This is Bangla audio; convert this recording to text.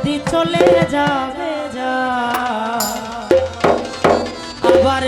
যদি চলে যাবে যা আবার